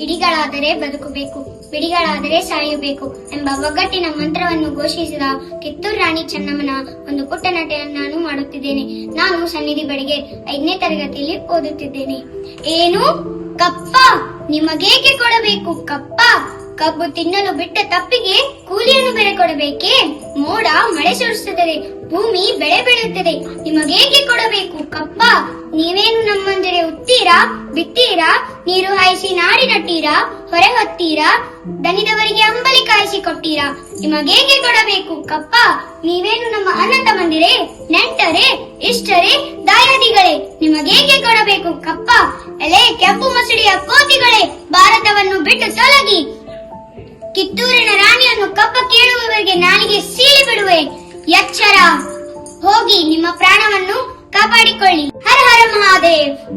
ಇಡಿಗಳಾದರೆ ಬದುಕಬೇಕು ಬಿಡಿಗಳಾದರೆ ಸಾಯಬೇಕು ಎಂಬ ಒಗ್ಗಟ್ಟಿನ ಮಂತ್ರವನ್ನು ಘೋಷಿಸಿದ ಕಿತ್ತೂರು ರಾಣಿ ಚೆನ್ನಮ್ಮನ ಒಂದು ಪುಟ್ಟ ನಾನು ಮಾಡುತ್ತಿದ್ದೇನೆ. ನಾನು ಸನ್ನಿಧಿ ಬಡಿಗೆ ಐದನೇ ತರಗತಿಯಲ್ಲಿ ಓದುತ್ತಿದ್ದೇನೆ. ಏನು? ಕಪ್ಪ! ನಿಮಗೇಕೆ ಕೊಡಬೇಕು ಕಪ್ಪ? ಕಬ್ಬು ತಿನ್ನಲು ಬಿಟ್ಟ ತಪ್ಪಿಗೆ ಕೂಲಿಯನ್ನು ಬೆಲೆ ಕೊಡಬೇಕೇ? ಮೋಡ, ಮಳೆ ಸುರಿಸುತ್ತದೆ, ಭೂಮಿ ಬೆಳೆ ಬೆಳೆಯುತ್ತದೆ. ನಿಮಗೇಕೆ ಕೊಡಬೇಕು? ಕಪ್ಪ, ನೀವೇನು ನಮ್ಮಂದಿರೆ ಉತ್ತೀರಾ ಬಿತ್ತೀರಾ ನೀರು ಹಾಯಿಸಿ ನಾಡಿ ನಟ್ಟೀರಾ? ಹೊರೆ ಹೊತ್ತೀರಾ? ದನಿದವರಿಗೆ ಅಂಬಲಿ ಕಾಯಿಸಿ ಕೊಟ್ಟೀರಾ? ನಿಮಗೇಕೆ ಕೊಡಬೇಕು? ಕಪ್ಪ, ನೀವೇನು ನಮ್ಮ ಅನಂತ ಮಂದಿರೆ, ನೆಂಟರೆ, ಇಷ್ಟರೇ, ದಾಯಾದಿಗಳೇ ನಿಮಗೇಕೆ ಕೊಡಬೇಕು? ಕಪ್ಪ, ಎಲೆ, ಕೆಂಪು ಮಸಡಿಯ ಕೋತಿಗಳೇ ಭಾರತವನ್ನು ಬಿಟ್ಟು ತೊಲಗಿ. ಕಿತ್ತೂರಿನ ರಾಣಿಯನ್ನು ಕಪ್ಪ ಕೇಳುವವರಿಗೆ ನಾಲಿಗೆ ಸೀಳಿ ಬಿಡುವೆ. ಎಚ್ಚರ. ಹೋಗಿ ನಿಮ್ಮ ಪ್ರಾಣವನ್ನು ಕಾಪಾಡಿಕೊಳ್ಳಿ. ಹರ ಹರ ಮಹಾದೇವ್.